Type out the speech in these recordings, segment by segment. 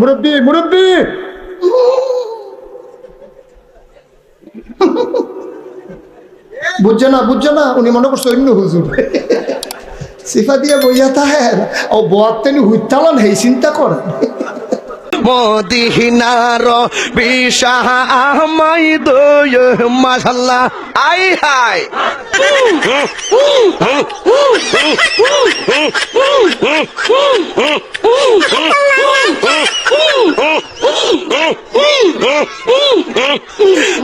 মুরব্বি মুরব্বি! বুঝছে না বুঝছে না, উনি মনে করছে অন্য হুজুর। সিফা দিয়ে বইয়া তাহের, ও বোয়ার তেনি হুইতালান হেই, চিন্তা করেন। মদিনার বিশাহ আমাই দয় মাশাল্লাহ। আই হাই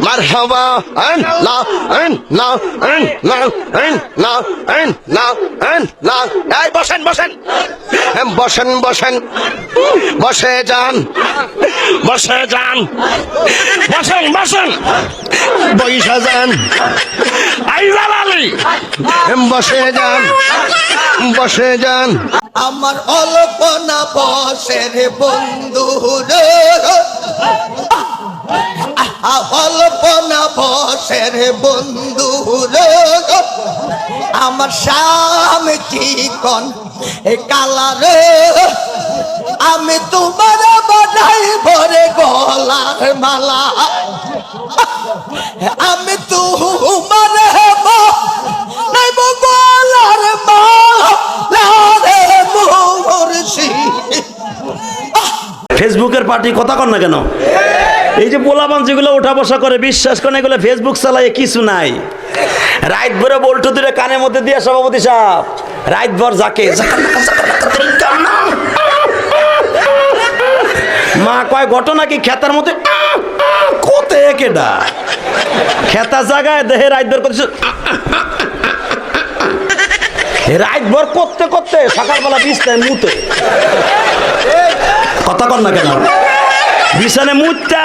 মারহাবা আন লা আন লা আন লা আন লা আন লা আন লা এই বসেন বসেন। এম, বসেন বসেন। বসে যান। বসে যান। বসেন বসেন। বৈশা যান। আইজাল আলী। বসে যান। বসে যান। আমার অল্পনা বসের বন্ধু রে। আহা, অল্পনা বসের বন্ধু আমার শাম চিকন এ কালা রে। আমি তোমার বানাই ভরে গলার মালা। আমি তোমার নাই গলার মালা রে মুর্শিদ ফেসবুকের পার্টি কথা কর না কেন? এই যে পোলাপান যেগুলো ওঠা বসা করে বিশ্বাস করে এগুলো ফেসবুক চালায় কিছু নাই রাত ভরে বল্টু দূরে কানের মধ্যে দিয়ে সভাপতি সাহেব রাত ভর যাকে মা কয় ঘটনা কি খেতার মধ্যে কোতে কেডা খেতা জায়গায় দেহে রাত ভর করছে রাত ভর করতে করতে সকালবেলা বিছনায় মুতে কথা কর না কেন বিছানে মুত্তা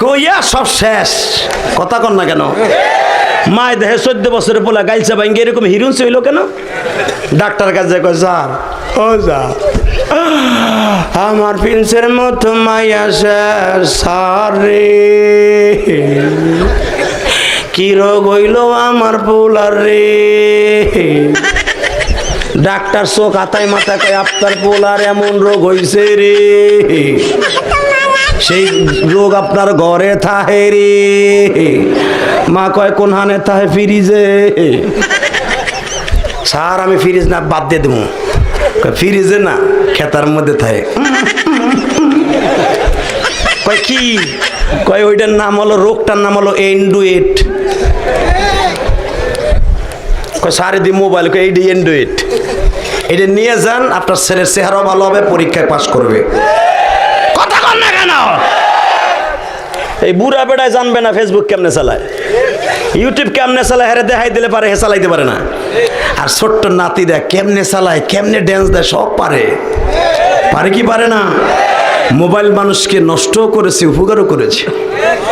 কইয়া সব শেষ। কথা কর না কেন? মায় দেহে চোদ্দ বছরের পোলা গাইছে ভাঙ্গে, এরকম হিরুন হইল কেন? ডাক্তার কাছে কয়, স্যার, ও যা আমার প্রিন্সের মতো মাইয়া স্যার স্যার রে। কি রোগ হইল আমার পোলার রে? ডাক্তার চোখ হাতায় মাথা কয়, আপনার পোলার এমন রোগ হইছে রে। সেই রোগ আপনার ঘরে থাহে রে। মা কয়, কোন হানে থাহে ফ্রিজে? স্যার, আমি ফ্রিজ না, বাদ দিয়ে দেবো। ফ্রিজে না, খেতার মধ্যে থাকে কয়, কি? কয়, ওইটার নাম হলো, রোগটার নাম হলো এন্ডুয়েট কয় সারে দি মোবাইল কয় এইটি এন্ডুয়েট এটা নিয়ে যান, আপনার ছেলের চেহারাও ভালো হবে, পরীক্ষায় পাশ করবে। কথা না কেন? এই বুড়া বেড়ায় জানবে না ফেসবুক কেমনে চালায়। ইউটিউব কেমনে চালায়, হেরে দেখাই দিলে পারে, হে চালাইতে পারে না। আর ছোট্ট নাতি দেয় কেমনে চালায়, কেমনে ড্যান্স দেয়, সব পারে। পারে কি পারে না? মোবাইল মানুষকে নষ্টও করেছে, উপকারও করেছে।